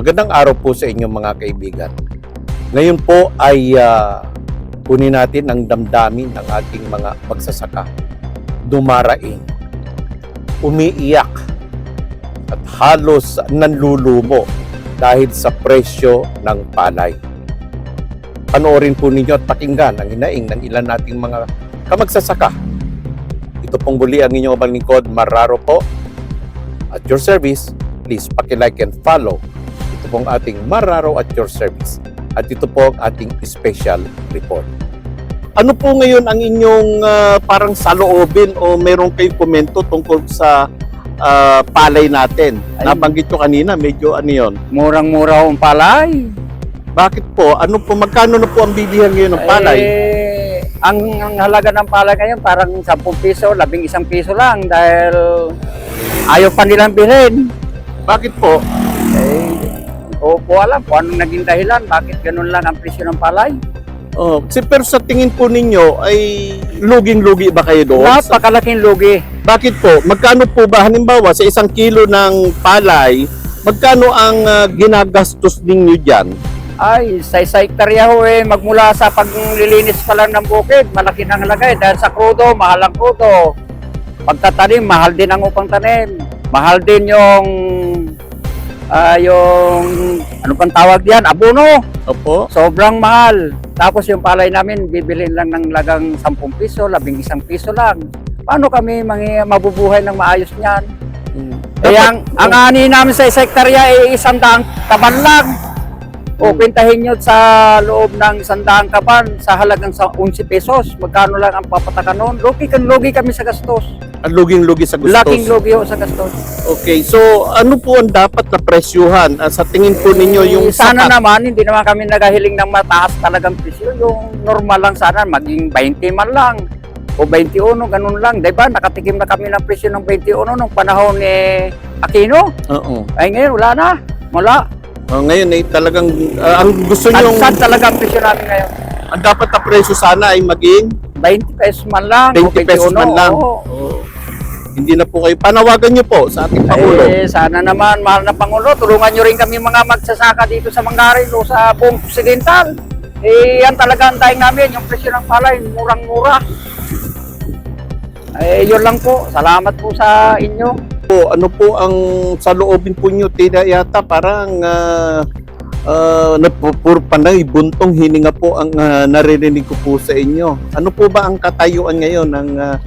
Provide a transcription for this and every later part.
Magandang araw po sa inyong mga kaibigan. Ngayon po ay ah, kunin natin ang damdamin ng ating mga magsasaka. Dumaraing, umiiyak, at halos nanlulumo dahil sa presyo ng palay. Panoorin po ninyo at pakinggan ang hinaing ng ilan nating mga kamagsasaka. Ito pong muli ang inyong lingkod, Mararo po. At your service, please paki-like and follow. Ito pong ating Mararo at your service. At ito po ang ating special report. Ano po ngayon ang inyong ah, parang saloobin o meron kayong komento tungkol sa ah, palay natin? Ay. Nabanggit ko kanina, medyo ano yun. Murang-mura ang palay. Bakit po? Ano po, magkano na po ang bilihan ngayon ng palay? Eh, ang, ang halaga ng palay ngayon parang 10 piso, 11 piso lang dahil ayaw pa nilang bilhin. Bakit po? O po alam kung anong naging dahilan, bakit ganun lang ang presyo ng palay. Oh, si pero sa tingin po ninyo ay luging-lugi ba kayo doon? Napakalaking lugi. Bakit po? Magkano po ba halimbawa sa isang kilo ng palay, magkano ang ah, ginagastos ninyo diyan? Ay, sa hektarya ho eh, magmula sa paglilinis pa lang ng bukid, malaki ng halaga eh. Dahil sa krudo, mahal ang krudo. Pagtatanim, mahal din ang upang tanim. Mahal din yung, ah yung, ano pang tawag diyan, abono. Opo. Sobrang mahal. Tapos yung palay namin, bibilin lang ng lagang 10 piso, 11 piso lang. Paano kami mangi, mabubuhay ng maayos niyan? Kaya ang, ang ani namin sa isang hektarya ay isang daang kaban lang. O pintahin nyo sa loob ng isang daang kaban sa halagang sa 11 pesos. Magkano lang ang papatakan noon? Lugi, kan lugi kami sa gastos. Ang luging-lugi sa gustos. Laking lugi ho sa gastos. Okay, so ano po ang dapat na presyuhan? Ah, sa tingin po ninyo yung Eh, sana sapat? naman, hindi naman kami nagahiling ng mataas talagang presyo. Yung normal lang sana, maging 20 man lang. O 21, ganun lang. Diba? Nakatikim na kami ng presyo ng 21 nung panahon ni Aquino. Oo. Ay ngayon, wala na. Wala. Ah, ngayon ay talagang ah, ang gusto niyo Sad talaga ang presyo namin ngayon. ang dapat na presyo sana ay maging 20 pesos man lang. 20 o pesos 21, man lang. oo. Hindi na po kayo panawagan niyo po sa ating pangulo. Eh, sana naman, mahal na Pangulo, tulungan nyo rin kami mga magsasaka dito sa Mangarin o sa buong Occidental. Eh, yan talaga ang daing namin, yung presyo ng palay, murang-mura. Eh, yun lang po. Salamat po sa inyo. Po, ano po ang sa loobin po niyo tila yata parang uh, uh, napupur panay buntong hininga po ang ah, naririnig ko po sa inyo. Ano po ba ang katayuan ngayon ng ah,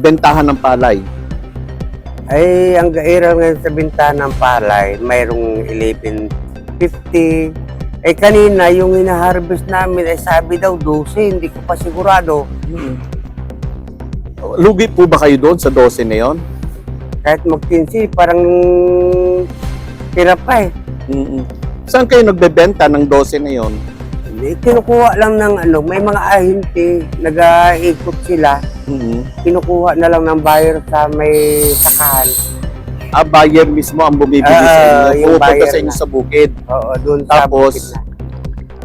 bentahan ng palay? Ay, ang gaira ngayon sa bintahan ng palay, mayroong 11.50. Eh kanina, yung ina-harvest namin, ay sabi daw 12, hindi ko pa sigurado. Lugi po ba kayo doon sa 12 na yon? Kahit mag-15, parang tira pa eh. mm Saan kayo nagbebenta ng 12 na yon? Hindi, Kinukuha lang ng ano, may mga ahinti, nag-iikot sila. Kinukuha na lang ng buyer sa may sakahan. Ah, buyer mismo ang bumibili sa Ah, inyo. yung Pumupunta buyer sa inyo na. sa bukid. Oo, doon sa Tapos, bukid na.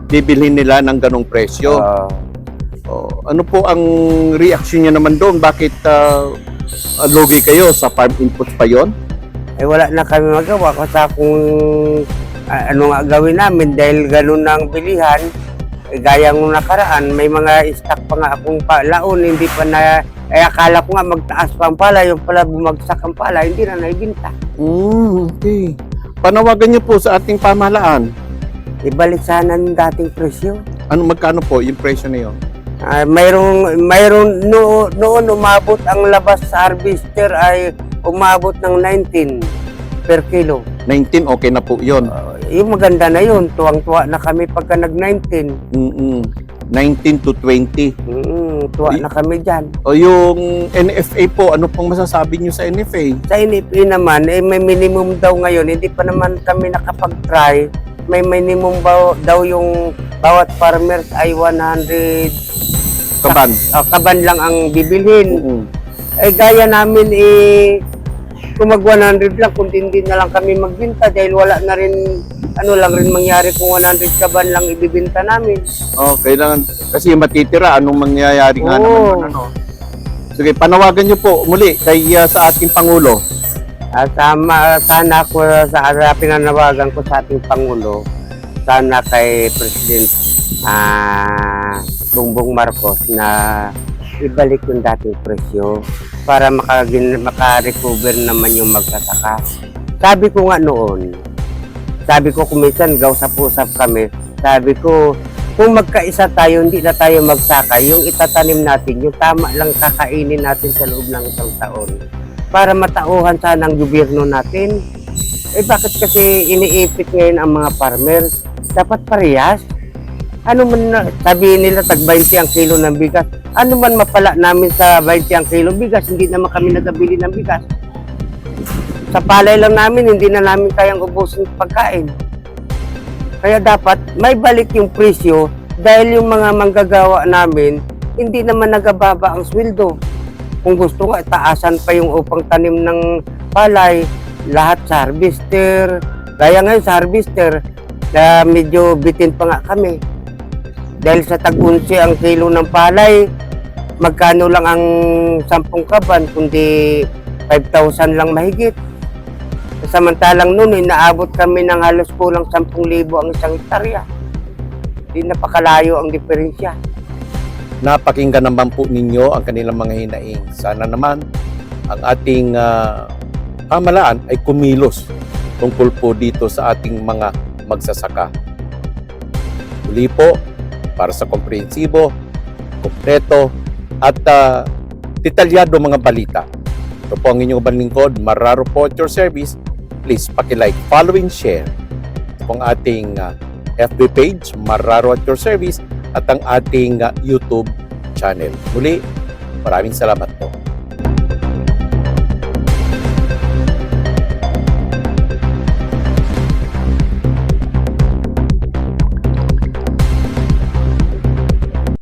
Bibilhin nila ng ganong presyo. Oo. Oh, ano po ang reaction niyo naman doon? Bakit ah, ah, lugi kayo sa farm inputs pa yon? eh wala na kami magawa kasi kung ah, ano nga gawin namin dahil ganun ang bilihan eh, gaya ng nakaraan may mga stock pa nga akong palaon hindi pa na eh akala ko nga magtaas pa ang pala yung pala bumagsak ang pala hindi na naibinta Mm, okay. Panawagan niyo po sa ating pamahalaan. ibalik sana ng dating presyo Ano magkano po yung presyo na yon? Ah, mayroong mayroon no, noon umabot ang labas sa harvester ay umabot ng 19 per kilo 19 okay na po yon. Ah, yung maganda na yun tuwang-tuwa na kami pagka nag 19 Mm-mm. 19 to 20. Mm, tuwa Di- na kami dyan. O yung NFA po, ano pong masasabi niyo sa NFA? Sa NFA naman, eh, may minimum daw ngayon. Hindi pa naman kami nakapag-try. May minimum ba, daw yung bawat farmers ay 100 Kaban. ah, kaban lang ang bibilhin. Mm-mm. Eh gaya namin eh kung mag 100 lang, kung hindi na lang kami magbinta dahil wala na rin ano lang rin mangyari kung 100 kaban lang ibibinta namin. Oh, kailangan kasi matitira anong mangyayari nga Oo. naman doon, ano. Sige, panawagan niyo po muli kay ah, sa ating pangulo. At tama, sana ko sa sa pinanawagan ko sa ating Pangulo, sana kay President ah, Bongbong Marcos na ibalik yung dating presyo para makagin, maka-recover naman yung magsasaka. Sabi ko nga noon, sabi ko kumisan gausap-usap kami, sabi ko kung magkaisa tayo, hindi na tayo magsaka, yung itatanim natin, yung tama lang kakainin natin sa loob ng isang taon para matauhan sana ng gobyerno natin. Eh bakit kasi iniipit ngayon ang mga farmers? Dapat parehas. Ano man, na, sabihin nila tag 20 ang kilo ng bigas. Ano man mapala namin sa 20 ang kilo bigas, hindi naman kami nagabili ng bigas. Sa palay lang namin, hindi na namin kayang ubusin pagkain. Kaya dapat may balik yung presyo dahil yung mga manggagawa namin, hindi naman nagababa ang sweldo. Kung gusto nga, taasan pa yung upang tanim ng palay, lahat sa harvester. Kaya ngayon sa harvester, na medyo bitin pa nga kami. Dahil sa tag-unsi ang kilo ng palay, magkano lang ang 10 kaban, kundi 5,000 lang mahigit. Samantalang noon, inaabot kami ng halos kulang 10,000 ang isang hektarya. Di napakalayo ang diferensya. Napakinggan naman po ninyo ang kanilang mga hinaing. Sana naman ang ating ah, pamalaan ay kumilos tungkol po dito sa ating mga magsasaka. Muli po, para sa komprehensibo, kompleto, at ah, detalyado mga balita. Ito po ang inyong banlingkod, Mararo po at your service. Please pakilike, follow, and share. Ito po ang ating ah, FB page, Mararo at your service, at ang ating ah, YouTube channel. Muli, maraming salamat po.